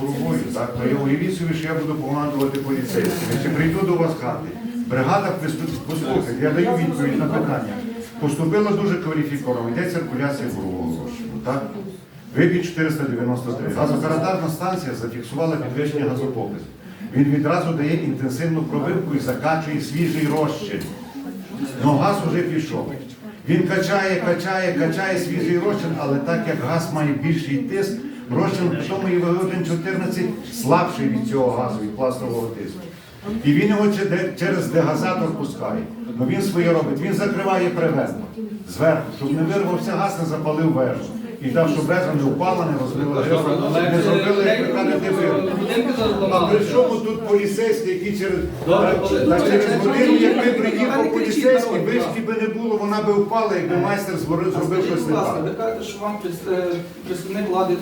Головою, так, то я уявіть собі, що я буду командувати поліцейськими. Чи прийду до вас хати? Бригада послухайте, я даю відповідь на питання. Поступила дуже кваліфіковано, йде циркуляція бурового розчину, так? Вибіг 493. Газокарадарна станція зафіксувала підвищення газопоказу. Він відразу дає інтенсивну пробивку і закачує свіжий розчин. Ну газ уже пішов. Він качає, качає, качає свіжий розчин, але так як газ має більший тиск, розчин в тому і ВГ-114 слабший від цього газу, від пластового тиску. І він його через дегазатор пускає. Ну він своє робить, він закриває привезно зверху, щоб не вирвався газ, не запалив вежу. І так, щоб вежа не впала, не розбила не зробили, як ви кажете. А при чому тут поліцейський, який через, годину, якби приїхав поліцейський, вишки би не було, вона би впала, якби майстер зробив зробив щось будь не ласка, так. ви кажете, що вам е, представник влади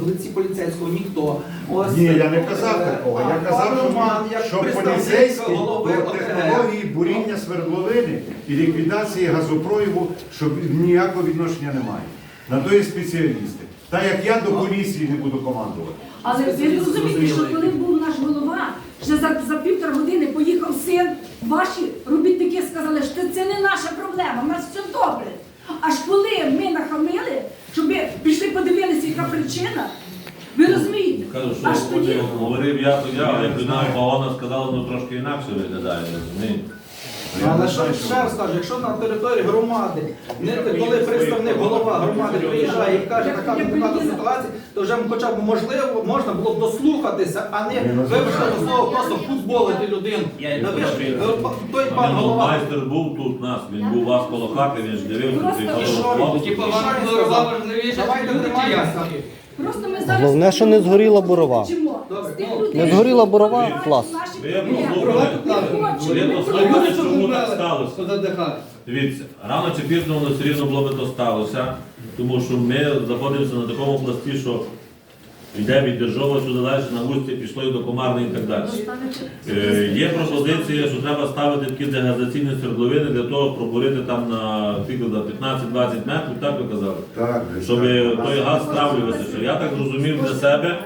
в лиці поліцейського ніхто. Ні, я не е, казав такого. Я казав, що, голови до технології буріння свердловини і ліквідації газопроєву, що ніякого відношення немає. На то є спеціалісти. Так як я до поліції не буду командувати. Але ви розумієте, що коли був наш голова, ще за, за півтора години поїхав син, ваші робітники сказали, що це не наша проблема, у нас все добре. Аж коли ми нахамили, щоб ви пішли подивилися, яка причина, ви розумієте? Кажу, Аж тоді говорив я, то я, але вона Павловна сказала, ну трошки інакше виглядає, розумієте? Я Але ще раз кажу, якщо на території громади, не коли представник голова громади приїжджає і каже, така така ситуація, то вже хоча б можливо можна було б дослухатися, а не вибачте до слова просто футболити людину. Ну, ви ж, е, Той пан Ну, голова. майстер був тут у нас, він був у вас коло хати, він ж дивився, Просто і що? Типа, вам важливіше, Давайте люди тримаємося. я? Просто ми зараз Головне, що не згоріла бурова. Вчимо. Добре, З тих ну, людей, не згоріла які бурова, знають клас. Ви Не хочемо, ви чому так сталося. Дивіться, рано чи пізно воно все рівно було би то сталося, тому що ми знаходимося на такому пласті, що йде від Держова сюди далі на густі, пішло і до Комарної і так далі. Е, Є пропозиція, що треба ставити такі дегазаційні свердловини для того, пробурити там на приклад 15-20 метрів, так ви казали? Так, Щоб той газ стравлювався. Я так зрозумів для себе,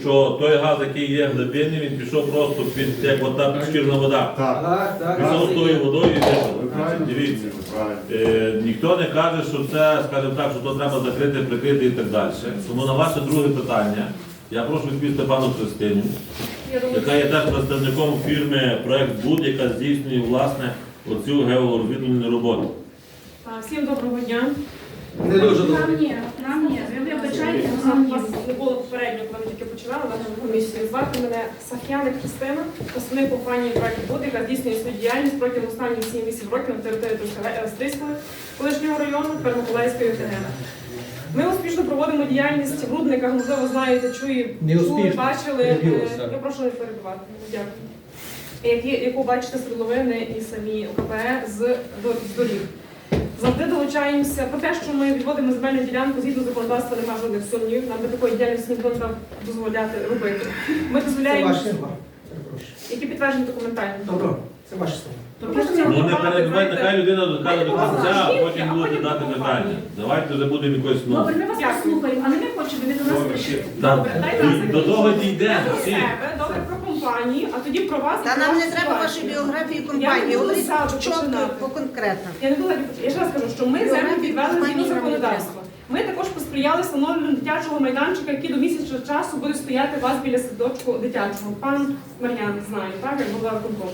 що той газ, який є глибинний, він пішов просто під як ота підшкірна вода. Так, Так, так. Пішов з тою водою і вийшов. Дивіться. Е, ніхто не каже, що це, скажімо так, що то треба закрити, прикрити і так далі. Тому на ваше друге питання я прошу відповісти пану Христиню, яка є теж представником фірми Проект Буд, яка здійснює власне оцю георозвідувальну роботу. А, Всім доброго дня. Не дуже добре. Нам ні, нам ні, ви вибачайте, У нам ні. вас не було попередньо, ми нашу комісію. Звати мене Сах'яник Христина, представник компанії Проект Буд, яка здійснює свою діяльність протягом останніх 7-8 років на території Трускаве- колишнього району Пермиколаївської ОТГ. Ми успішно проводимо діяльність в рудниках, можливо, знаєте, Не чули, бачили. Е. Я прошу не перебивати. Дякую. Які, яку бачите свердловини і самі ОКП з, з доріг. Завжди долучаємося про те, що ми відводимо земельну ділянку згідно законодавства, немає жодних сумнівів. Нам би такої діяльності ніхто не треба дозволяти робити. Ми Це дозволяємо, ваші слова. Перепрошую. які підтверджені документально. Добре, це ваші слова. Ну не це перебивайте, людина докаже до кінця, а потім будете дати питання. Давайте вже будемо якось ну. Добре, ми вас послухаємо, але ми хочемо, ви до нас прийшли. Добре, дайте до того дійде. Всі. себе, компанії, а тоді про вас. Та нам не треба вашої біографії Я компанії. Говоріть чітко, по конкретно. Я не була я ще раз кажу, що ми землю підвели згідно законодавства. Ми також посприяли встановленню дитячого майданчика, який до місяця часу буде стояти у вас біля садочку дитячого. Пан Мар'ян знає, так, як голова виконкому.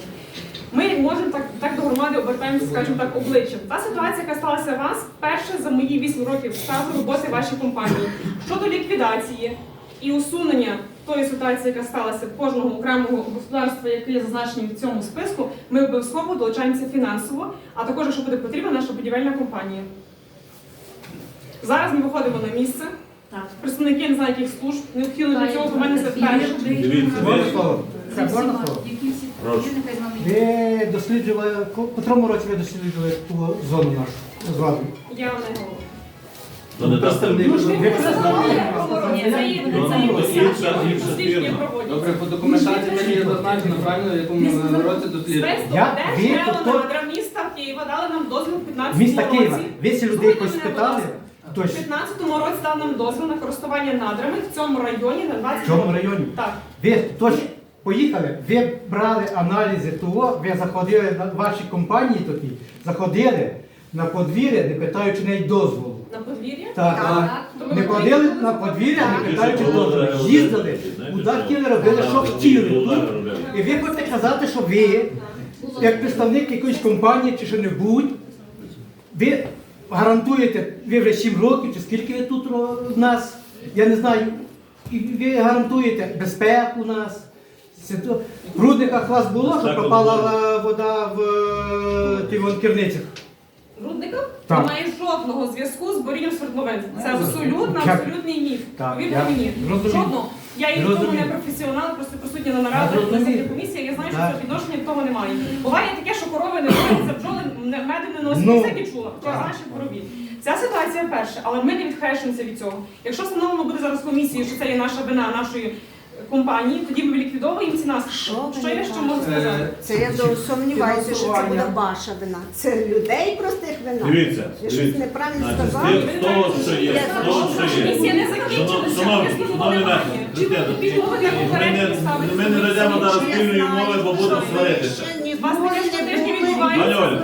Ми можемо так, так до громади обертаємося, скажімо так, обличчям. Та ситуація, яка сталася у вас, перше за мої 8 років стажу роботи вашій компанії. Щодо ліквідації і усунення тої ситуації, яка сталася в кожного окремого господарства, яке є зазначені в цьому списку, ми обов'язково долучаємося фінансово, а також, якщо буде потрібна, наша будівельна компанія. Зараз ми виходимо на місце. Так. Представники не знаю, яких служб, необхідно для цього до мене запитання. Дивіться, Можна слово? Це Можна слово? Ви досліджували, в котрому році ви досліджували ту зону нашу з вами? Я не говорю. То не так. Ну, це є- Ну, ну, дослідження. Добре, по документації мені є зазначено правильно, в якому році. Спецту Я? Ви? Тобто- міста Києва дали нам дозвіл в 15 Міста році. Києва. Ви ці людей якось спитали? У Точно. 15-му році дав нам дозвіл на користування надрами в цьому районі на 20 В цьому років. районі. Так. Ви точно поїхали, ви брали аналізи того, ви заходили на ваші компанії такі, заходили на подвір'я, не питаючи неї дозволу. На подвір'я? Так. То ви Не ходили на подвір'я, не питаючи дозволу. Їздили, куди хотіли, робили, що хотіли. Тут. І ви хочете казати, що ви, як представник якоїсь компанії чи що-небудь, ви гарантуєте, ви вже 7 років, чи скільки ви тут в нас, я не знаю, і ви гарантуєте безпеку у нас. В рудниках у вас було, що Так, попала е, вода в е, керницях? Рудником Так. немає жодного зв'язку з борінням свердловин. Це абсолютно абсолютний міф. Так, Повірте я мені. розумію. Жодного. Я і в тому Розумію. не професіонал, просто присутня на нарадах, Я розумію. на комісії, я знаю, що Так. це відношення до того немає. Буває таке, що корови не бояться, бджоли не- меду не носять. Ну. Ну, всяке чула. Про наші корові. Ця ситуація перша, але ми не відхрещуємося від цього. Якщо встановлено буде зараз комісією, що це є наша вина нашої компанії, тоді ми ліквідовуємо ці наслідки. Що я ще можу сказати? Це я до- сумніваюся, що це буде ваша вина. Це людей простих вина. Дивіться, Ви щось дивіться. неправильно Значить, сказали. з того, що є, того, що є. Комісія не закінчилася, Шановні, висновку шановні немає. наші, Чи ви Христина, підготовите ми попередні не- ми не ведемо зараз спільної мови, бо що будемо сваритися. вас таке не щотижні були. відбувається.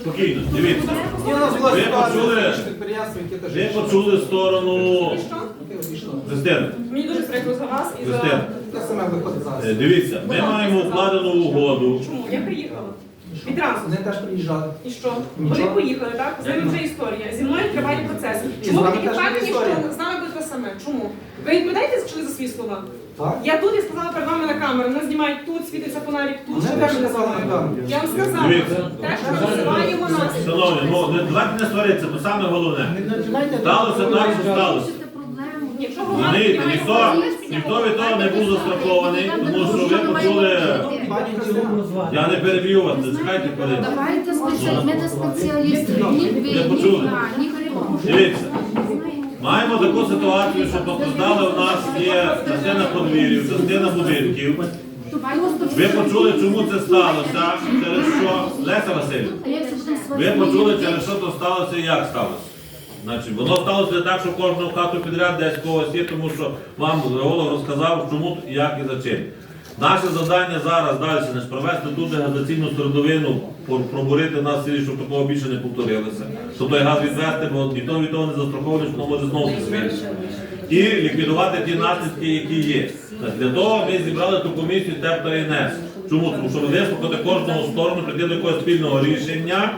Спокійно, дивіться. У нас була Ви ситуація почули? з підприємством, яке теж Ви почули сторону що? Христини. Мені дуже за вас і за... Е, дивіться, ми маємо укладену угоду. Чому? Я приїхала. Відразу. Вони теж приїжджали. І що? Нічого. Вони поїхали, так? З ними вже історія. Зі мною тривають процеси. І з Чому ви вами такі теж впевнені, історія. що з нами буде те саме? Чому? Ви відповідаєте чи за свої слова? Так? Я тут і сказала перед вами на камеру. Нас знімають тут, світиться фонарик тут. Вони Що теж казали на камеру. Я вам сказала. Дивіться. Те, що ми називаємо нас. Шановні, ну не давайте не сваритися, бо саме головне. Сталося так, що сталося. Якщо піднімає ніхто, голос, ніхто від того не був застрахований, тому що ви почули. Я не переб'ю вас, не чекайте хвилину. Давайте спеціалісти, ми не спеціалісти, ні ви, Ви ні почули? я, ні Кривого. Дивіться, маємо таку ситуацію, що постраждали у нас є частина подвір'їв, частина будинків. Ви почули, чому це сталося, через що Леся Васильівна. Ви почули, через що то сталося і як сталося. Значить, воно сталося так, що кожну хату підряд десь когось є, тому що вам голов розказав, чому, як і за чим. Наше завдання зараз далі не провести ту дегазаційну середовину, пробурити нас селі, щоб такого більше не повторилося. Щоб той газ відвести, бо ніхто від того не застрахований, що воно може знову змінитися. І ліквідувати ті наслідки, які є. Для того ми зібрали ту комісію ТЕП та ІНЕС. Чому? Тому що вислухати кожного сторону, прийти до якогось спільного рішення,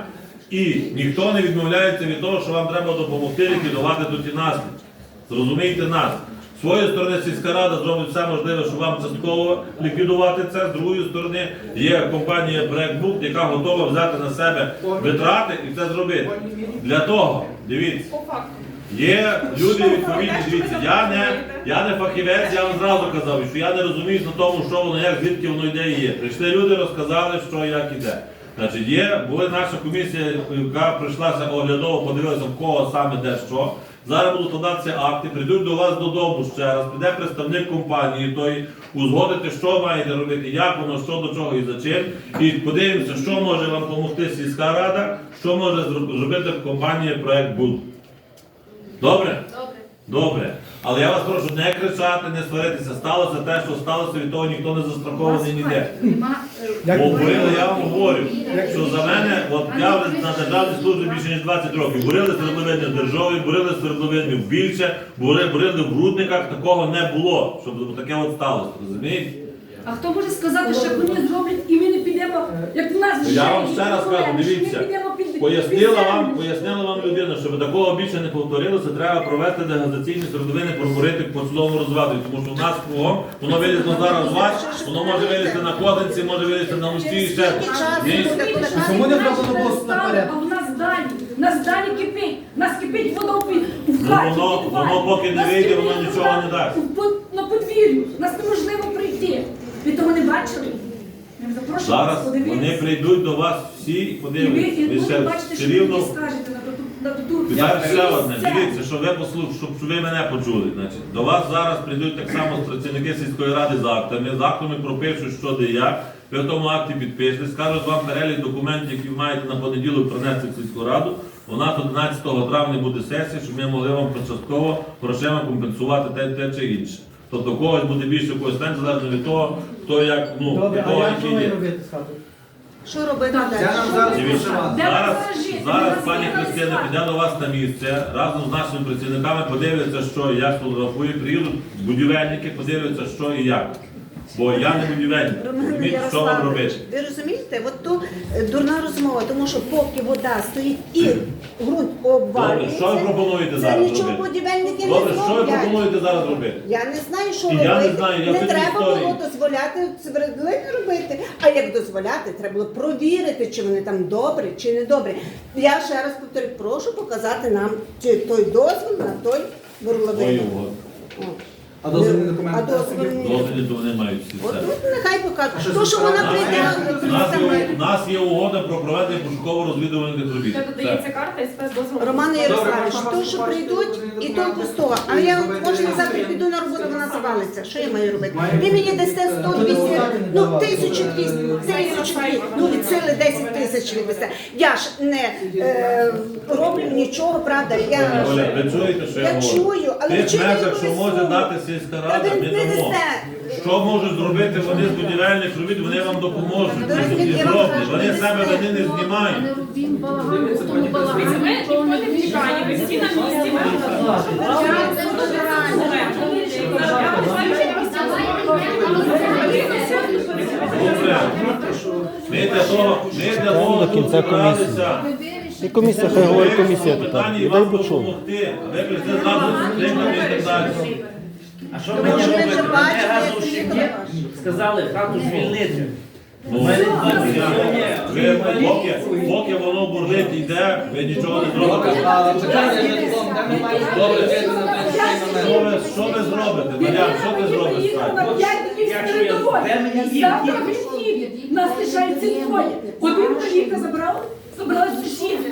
і ніхто не відмовляється від того, що вам треба допомогти ліквідувати тут ті наслідки. Зрозумійте нас. З своєї сторони сільська рада зробить все можливе, щоб вам частково ліквідувати це. З другої сторони є компанія Брекбук, яка готова взяти на себе витрати і це зробити. Для того, дивіться, Є люди відповідні, дивіться, я не, я не фахівець, я вам зразу казав, що я не розумію на тому, що воно, як, звідки воно йде і є. Прийшли люди, розказали, що як іде. Значить, є, була наша комісія, яка прийшлася оглядово, подивилася, в кого саме де що. Зараз будуть складатися акти, прийдуть до вас додому ще раз, піде представник компанії тої, узгодити, що маєте робити, як воно, що до чого і за чим. І подивимося, що може вам допомогти сільська рада, що може зроб- зробити компанія проект Буд. Добре? Добре. Добре. Але я вас прошу не кричати, не сваритися. Сталося те, що сталося, від того ніхто не застрахований ніде. Е, Бо бурили, я вам говорю, що за мене, от я на державній службі більше ніж 20 років. Бурили свердловини в Державі, бурили свердловини в більше, бурили, бурили в рудниках, такого не було, щоб таке от сталося. Розумієте? А хто може сказати, що вони зроблять і ми не підемо, як в нас вже Я вам ще раз кажу, дивіться, Пояснила вам, пояснила вам людина, щоб такого більше не повторилося, треба провести дегазаційні середовини, пробурити по цілому розваду. Тому що в нас кругом, воно вилізло зараз з вас, воно може вилізти на Кодинці, може вилізти на Лусі і ще. Ні. Чому не зроблено було наперед? А в нас далі, в нас далі кипить, в нас кипить воно в під- в Ну, хаті, воно- підвалі. воно поки не Нас вийде, кипить воно нічого не дасть. под- На подвір'ю, нас неможливо прийти. Ви того не бачили? Запрошуємо Зараз вас вони подивитися. прийдуть до вас всі подивляться. і Ви ви бачите, все що ви рівно. мені скажете на ту, на ту, Зараз ще одне, дивіться, що ви послух, щоб ви мене почули. Значить, до вас зараз прийдуть так само працівники сільської ради з актами. З актами пропишуть, що де як. Ви в тому акті підпишете, скажуть вам перелік документів, які ви маєте на понеділок принести в сільську раду. У нас 11 травня буде сесія, щоб ми могли вам частково грошима компенсувати те, те чи інше. Тобто когось буде більше, когось менше, залежно від того, хто як, ну, Добре, від а як який є. робити з хатою? Що робити далі? нам зараз Дивіться, проживати. Зараз, зараз пані Христина піде до вас на місце, разом з нашими працівниками подивиться, що і як фотографує, приїдуть будівельники, подивляться, що і як. Бо я не будівельник, Роман розумієте, що вам Ярославович, робити. ви розумієте, от то е, дурна розмова, тому що поки вода стоїть і ґрунт Добре, обвалюється, що ви пропонуєте це зараз нічого робити? будівельники Добре, не що ви зроблять. пропонуєте зараз робити? Я не знаю, що І я не знаю, я не треба історії. було дозволяти свердлини робити. А як дозволяти, треба було провірити, чи вони там добрі, чи не добрі. Я ще раз повторю, прошу показати нам чи той дозвіл на той Ой, горловину. от. О. А дозвільні документи А дозвільні- Дозволі то вони мають всі От це. тут нехай покажуть. що То, що вона прийде, У нас є, у нас є угода про проведення пошуково-розвідувальних робіт. Все. додається карта і спецдозвіл. Роман Ярославович, то, що прийдуть, і толку з того. А я можна завтра піду на роботу, вона завалиться. Що я маю робити? Ви мені дасте 100, Тут 200, депутати не ну давали. 1200, 1200, ну від сили 10 тисяч віддасте. Я ж не е, роблю нічого, правда, я... Оля, ви чуєте, що я, Я говорю? чую, але Тих ви межах, що може дати сільська рада, ми дамо. Що можуть зробити вони з будівельних робіт, вони вам допоможуть. І зроблять. Вони себе вони не знімають. Ми ніхто не не втікає, всі на місці. Добре. Ми для того, ми для того тут зібралися. І комісія, хай говорить комісія питання, і вам допомогти. Ви прийшли зразу з криками і так далі. А що Тому мені що ми вже робити? бачили, Мене як разом ви ще їхали. сказали хату звільнити. Ну, мене я- сьогодні- ви поки, поки воно бурлить йде, ви нічого не зробите. А питання не в тому, де ми маємо Добре. на той Що ви, що ви зробите? Мар'ян, що ти зробиш? Сань? На п'ять днів Якщо я- де мені їм? Завтра він їде. Нас лишається двоє. Один приїхав, забрав, забрали сусіди.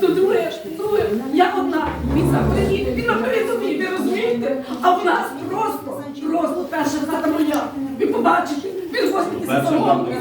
До друге, друге. Я одна. Він завтра їде. Він на передовій, ви розумієте? А в нас просто, просто перша хата моя. Ви побачите, Перша самого. хата моя.